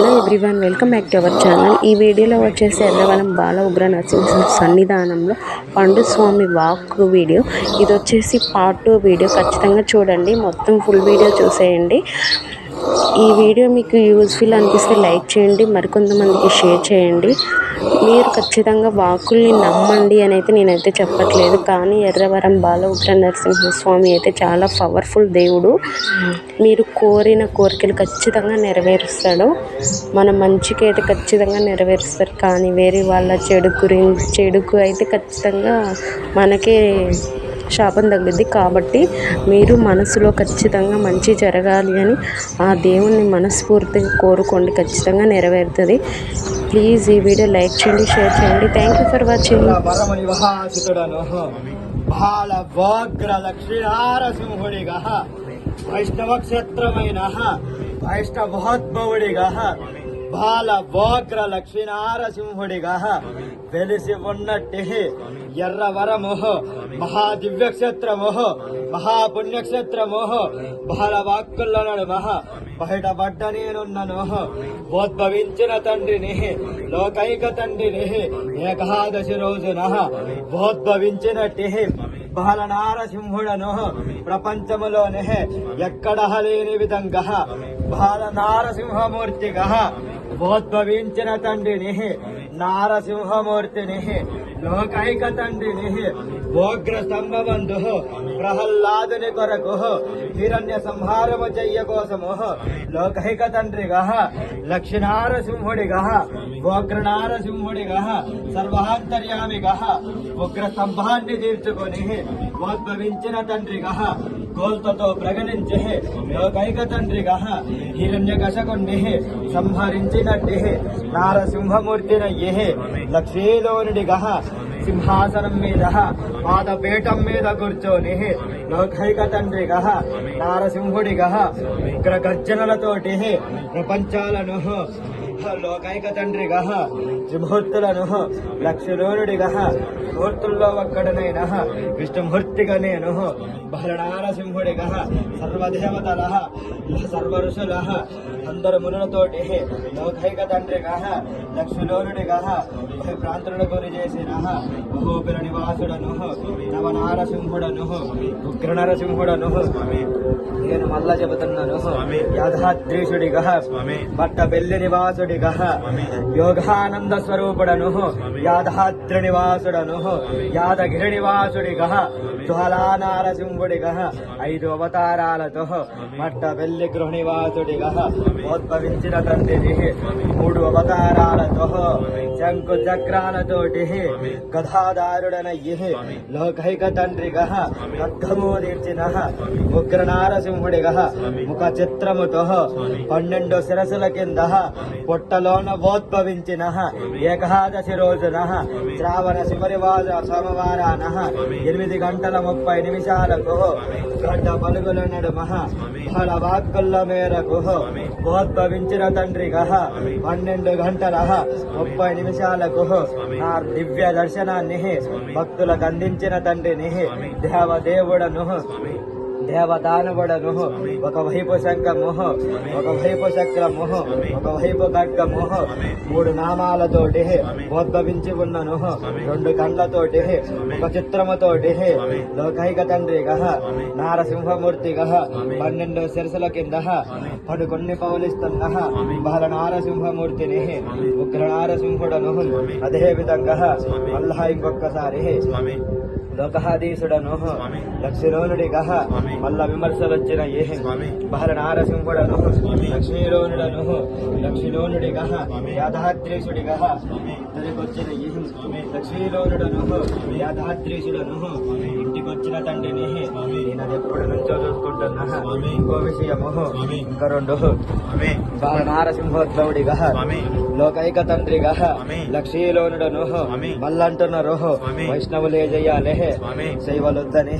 Hello everyone welcome back to our channel ఈ వీడియోలో వచ్చేసి ఎర్రవరం బాల ఉగ్ర నరసింహ సన్నిధానంలో పండు స్వామి వాక్ వీడియో. ఇది వచ్చేసి పార్ట్ టూ వీడియో. ఖచ్చితంగా చూడండి. మొత్తం ఫుల్ వీడియో చూసేయండి. ఈ వీడియో మీకు యూజ్ఫుల్ అనిపిస్తే లైక్ చేయండి మరికొంతమందికి షేర్ చేయండి. మీరు ఖచ్చితంగా వాకుల్ని నమ్మండి అని అయితే నేనైతే చెప్పట్లేదు. కానీ ఎర్రవరం బాల ఉగ్ర నరసింహస్వామి అయితే చాలా పవర్ఫుల్ దేవుడు. మీరు కోరిన కోరికలు ఖచ్చితంగా నెరవేరుస్తాడు. మన మంచికి అయితే ఖచ్చితంగా నెరవేరుస్తారు. కానీ వేరే వాళ్ళ చెడు గురించి చెడుకు అయితే ఖచ్చితంగా మనకే శాపం తగిలిద్ది కాబట్టి మీరు మనసులో ఖచ్చితంగా మంచి జరగాలి అని ఆ దేవుణ్ణి మనస్ఫూర్తిగా కోరుకోండి. ఖచ్చితంగా నెరవేరుతుంది. ప్లీజ్ ఈ వీడియో లైక్ చేయండి షేర్ చేయండి. థ్యాంక్ యూ ఫర్ వాచింగ్ పరమని మహాసుతుడను బాల వాగ్ర లక్ష్మీనారసింహుడిగా వైష్ణవ వెలిసి ఉన్నట్టి. ఎర్రవరము మహాదివ్య క్షేత్రము మహాపుణ్యక్షేత్రమోహో బాల వాక్కుల నడుమ బయటపడ్డ నేనున్నను. ఉద్భవించిన తండ్రిని లోకైక తండ్రిని ఏకాదశి రోజున ఉద్భవించినట్టి. బాల నారసింహుడను ప్రపంచములోనే ఎక్కడ లేని విధంగా బాల నారసింహమూర్తిగా బోద్భవించిన తండ్రిని నారసింహమూర్తిని లోకైక తండ్రిని భోగ్ర స్తంభబంధు ప్రహ్లాదుని కొరకు హిరణ్య సంహారము చెయ్య కోసము లోకైక తండ్రిగా లక్ష్మీనారసింహుడిగా భోగ్రనారసింహుడిగా సర్వాంతర్యామిగా ఉగ్ర స్తంభాన్ని తీర్చుకొని ఉద్భవించిన తండ్రిగా గోల్తతో ప్రకటించే లోకైక తండ్రిగా హిరణ్య కశకుణ్ణి సంహరించినట్టి నారసింహమూర్తినయ్యే లక్ష్మీలోనుడిగా సింహాసనం మీద పాదపీఠం మీద కూర్చొని లోకైక తండ్రిగా నారసింహుడిగా ఉగ్ర గర్జనలతోటి ప్రపంచాలను లోకైక తండ్రిగా త్రిమూర్తులను లక్ష్మణుడిగా మూర్తుల్లో ఒక్కడనైన విష్ణుమూర్తిగా నేను బలనారసింహుడిగా సర్వదేవతల సర్వ ఋషుల అందరు మునులతోటి లోకైక తండ్రిగా లక్ష్మణుడిగా ప్రాంతులను గురి చేసిన మహోపిర నివాసుడను నా నవనారసింహుడను ఉగ్ర నరసింహుడను నేను మళ్ళా చెబుతున్నాను యాదాద్రీషుడిగా పట్ట పెళ్ళి నివాసుడిగా యోగానంద స్వరూపుడను యాదాద్రి నివాసుడను యాదగిరి నివాసుడిగా జ్వాలా నారసింహుడిగా ఐదు అవతారాలతో మట్ట పెళ్ళి గృహ నివాసుడిగా ఉద్భవించిన తండ్రిని మూడు అవతారాలతో శంకు చక్రాలతోటి గదాదారుడనయ్యి లోకైక తండ్రిగా ఖడ్గము తీర్చిన ఉగ్ర నారసింహుడిగా ముఖ చిత్రముతో పన్నెండు శిరసుల కింద పొట్టలోన ఉద్భవించిన ఏకాదశి రోజున శ్రావణ శివరివాద సోమవారాన ఎనిమిది గంటల ముప్పై నిమిషాలకు గడ్డ పలుగుల నడుమ ఫల వాక్కుల మేరకు ఉద్భవించిన తండ్రిగా పన్నెండు గంటల ముప్పై నిమిషాలకు నా దివ్య దర్శనాన్ని భక్తులకు అందించిన తండ్రిని దేవదేవుడను దేవదానవుడను. ఒకవైపు శంఖము. ఒకవైపు చక్రము ఒకవైపు ఖడ్గము. మూడు నామాలతోటి ఉద్భవించి ఉన్నను. రెండు కండ్లతోటి ఒక చిత్రముతోటి లోకైక తండ్రిగా నారసింహమూర్తిగా పన్నెండు శిరసుల కింద పడుకొన్ని పౌలిస్తున్న బాల నారసింహమూర్తిని ఉగ్ర నారసింహుడను అదే విధంగా మళ్ళా ఇంకొకసారి లోకహాదీసుడను లక్ష్మీలోనుడిగా మల్ల విమర్శలు వచ్చిన ఏ బహర నారసింహుడను లక్ష్మీలోనుడను లక్ష్మీలోనుడిగా యాదాద్రీసుడిగా ఇద్దరికొచ్చిన ఈ లక్ష్మీలోనుడను యాదాద్రీసుడను ఇంటికొచ్చిన తండ్రిని. నేను అది ఎప్పటి నుంచో చూసుకుంటున్నా. ఇంకో విషయము. ఇంకా రెండు. నారసింహోద్భవుడిగా లోకైక తండ్రిగా లక్ష్మీలోనుడను మళ్ళంటున్నారు వైష్ణవులే చెయ్యాలి శైవలొద్దని